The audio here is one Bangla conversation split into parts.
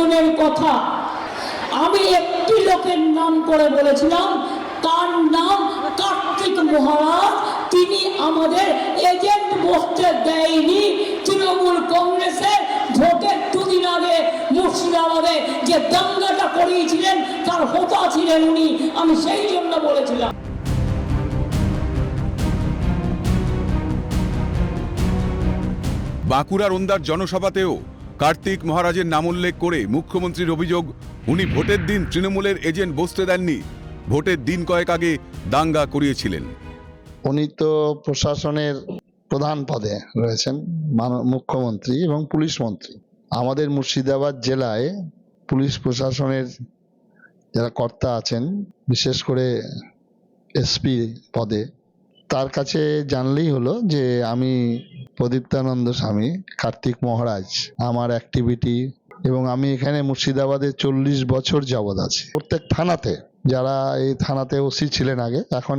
দুজনের কথা। আমি একটি লোকের নাম করে বলেছিলাম, তার নাম কার্তিক মহারাজ। তিনি আমাদের এজেন্ট বসতে দেয়নি। তৃণমূল কংগ্রেসের ভোটের দুদিন আগে মুর্শিদাবাদে যে দাঙ্গাটা করিয়েছিলেন, তার হোতা ছিলেন উনি। আমি সেই জন্য বলেছিলাম। বাঁকুড়ার ওন্দার জনসভাতেও কার্তিক মহারাজের নাম উল্লেখ করে মুখ্যমন্ত্রীর অভিযোগ, উনি ভোটের দিন তৃণমূলের এজেন্ট বসতে দেননি। ভোটের দিন কয়েক আগে দাঙ্গা করিয়েছিলেন। উনি তো প্রশাসনের প্রধান পদে রয়েছেন মুখ্যমন্ত্রী এবং পুলিশ মন্ত্রী। আমাদের মুর্শিদাবাদ জেলায় পুলিশ প্রশাসনের যারা কর্তা আছেন, বিশেষ করে এসপি পদে, তার কাছে জানলেই হলো যে আমি প্রদীপ্তানন্দ স্বামী, কার্তিক মহারাজ, আমার অ্যাক্টিভিটি এবং আমি এখানে মুর্শিদাবাদে চল্লিশ বছর যাবৎ আছি। প্রত্যেক থানাতে, যারা এই থানাতে ওসি ছিলেন আগে, এখন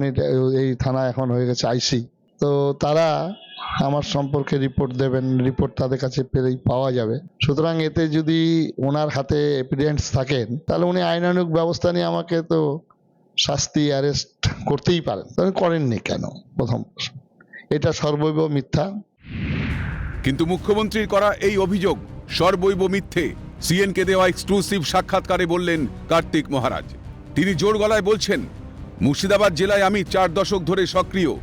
এই থানা এখন হয়ে গেছে আইসি তো তারা আমার সম্পর্কে রিপোর্ট দেবেন রিপোর্ট তাদের কাছে পেলেই পাওয়া যাবে। সুতরাং এতে যদি ওনার হাতে এভিডেন্স থাকেন, তাহলে উনি আইনানুগ ব্যবস্থা নিয়ে আমাকে তো শাস্তি অ্যারেস্ট করতেই পারেন। তবে করেননি কেন? প্রথম। এটা সর্বৈব মিথ্যা। কিন্তু মুখ্যমন্ত্রীর করা এই অভিযোগ সর্বৈব মিথ্যে। সিএনকে দেওয়া এক্সক্লুসিভ সাক্ষাৎকারে বললেন কার্তিক মহারাজ। তিনি জোর গলায় বলছেন, মুর্শিদাবাদ জেলায় আমি চার দশক ধরে সক্রিয়।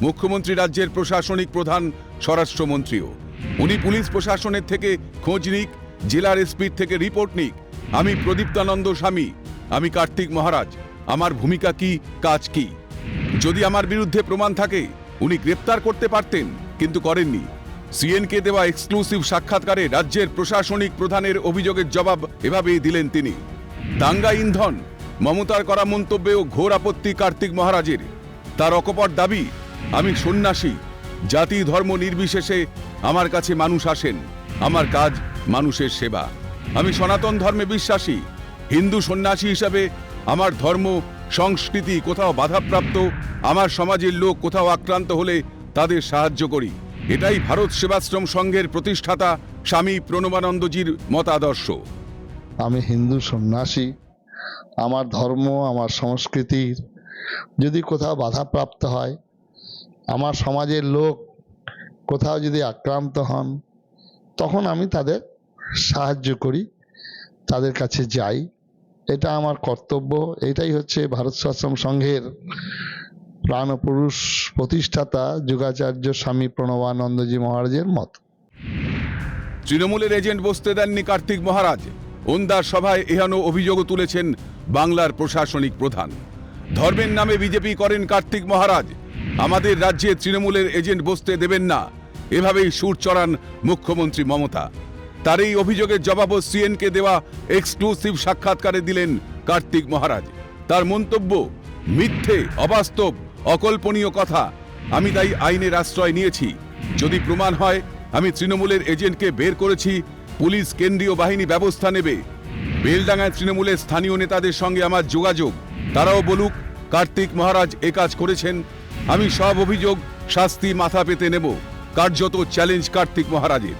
মুখ্যমন্ত্রী রাজ্যের প্রশাসনিক প্রধান, স্বরাষ্ট্রমন্ত্রীও। উনি পুলিশ প্রশাসনের থেকে খোঁজ নিক, জেলার এসপির থেকে রিপোর্ট নিক। আমি প্রদীপ্তানন্দ স্বামী, আমি কার্তিক মহারাজ। আমার ভূমিকা কি, কাজ কি? যদি আমার বিরুদ্ধে প্রমাণ থাকে, উনি গ্রেপ্তার করতে পারতেন, কিন্তু করেননি। সিএনকে দেওয়া এক্সক্লুসিভ সাক্ষাৎকারে রাজ্যের প্রশাসনিক প্রধানের অভিযোগের জবাব এভাবেই দিলেন তিনি। দাঙ্গা ইন্ধন, মমতার করা মন্তব্যেও ঘোর আপত্তি কার্তিক মহারাজের। তার অকপট দাবি, আমি সন্ন্যাসী, জাতি ধর্ম নির্বিশেষে আমার কাছে মানুষ আসেন, আমার কাজ মানুষের সেবা। আমি সনাতন ধর্মে বিশ্বাসী, হিন্দু সন্ন্যাসী হিসাবে আমার ধর্ম, সংস্কৃতি কোথাও বাধাপ্রাপ্ত, আমার সমাজের লোক কোথাও আক্রান্ত হলে তাদের সাহায্য করি। এটাই ভারত সেবাশ্রম সংঘের প্রতিষ্ঠাতা স্বামী প্রণবানন্দজির মতাদর্শ। আমি হিন্দু সন্ন্যাসী, আমার ধর্ম, আমার সংস্কৃতির যদি কোথাও বাধাপ্রাপ্ত হয়, আমার সমাজের লোক কোথাও যদি আক্রান্ত হন, তখন আমি তাদের সাহায্য করি, তাদের কাছে যাই। এটা আমার কর্তব্য, এটাই হচ্ছে ভারত সেবাশ্রম সংঘের প্রাণপুরুষ প্রতিষ্ঠাতা যুগাচার্য স্বামী প্রণবানন্দজি মহারাজের মত। তৃণমূলের এজেন্ট বসতে দেননি কার্তিক মহারাজ। ওন্দার সভায় এহেন অভিযোগও তুলেছেন বাংলার প্রশাসনিক প্রধান। ধর্মের নামে বিজেপি করেন কার্তিক মহারাজ। আমাদের রাজ্যে তৃণমূলের এজেন্ট বসতে দেবেন না। এভাবেই সুর চড়ান মুখ্যমন্ত্রী মমতা। তার এই অভিযোগের জবাবও সিএনকে দেওয়া এক্সক্লুসিভ সাক্ষাৎকারে দিলেন কার্তিক মহারাজ। তার মন্তব্য, মিথ্যে, অবাস্তব। অকল্পনীয় কথা। আমি তাই আইনের আশ্রয় নিয়েছি। যদি প্রমাণ হয়, আমি তৃণমূলের এজেন্টকে বের করেছি, পুলিশ কেন্দ্রীয় বাহিনী ব্যবস্থা নেবে। বেলডাঙ্গায় তৃণমূলের স্থানীয় নেতাদের সঙ্গে আমার যোগাযোগ। তারাও বলুক, কার্তিক মহারাজ এ কাজ করেছেন, আমি সব অভিযোগ, শাস্তি মাথা পেতে নেব, কার্যত চ্যালেঞ্জ কার্তিক মহারাজের।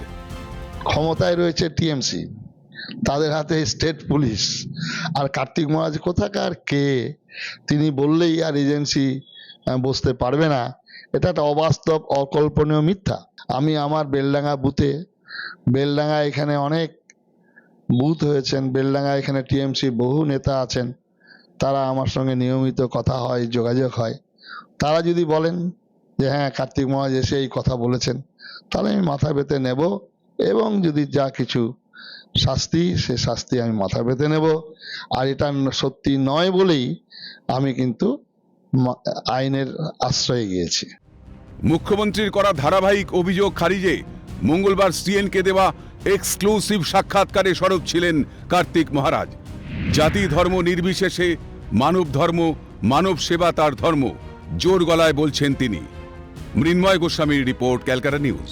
ক্ষমতায় রয়েছে টিএমসি। তাদের হাতে স্টেট পুলিশ আর কার্তিক মহারাজ কোথাকার? কে? তিনি বললেই আর এজেন্সি বসতে পারবে না। এটা একটা অবাস্তব, অকল্পনীয় মিথ্যা। আমি আমার বেলডাঙ্গা বুথে, বেলডাঙ্গা এখানে অনেক বুথ হয়েছেন। বেলডাঙ্গা এখানে টিএমসি বহু নেতা আছেন। তারা আমার সঙ্গে নিয়মিত কথা হয়, যোগাযোগ হয়। তারা যদি বলেন যে হ্যাঁ কার্তিক মহারাজ এসে এই কথা বলেছেন, তাহলে আমি মাথা পেতে নেব এবং যদি যা কিছু শাস্তি, সে শাস্তি আমি মাথা পেতে নেব। আর এটা সত্যি নয় বলেই আমি কিন্তু আইনের আশ্রয়ে গিয়েছি। মুখ্যমন্ত্রীর করা ধারাবাহিক অভিযোগ খারিজে মঙ্গলবার সিএনকে দেওয়া এক্সক্লুসিভ সাক্ষাৎকারে সরব ছিলেন কার্তিক মহারাজ। জাতি ধর্ম নির্বিশেষে মানব ধর্ম, মানব সেবা তার ধর্ম, জোর গলায় বলছেন তিনি। মৃন্ময় গোস্বামীর রিপোর্ট, ক্যালকাটা নিউজ।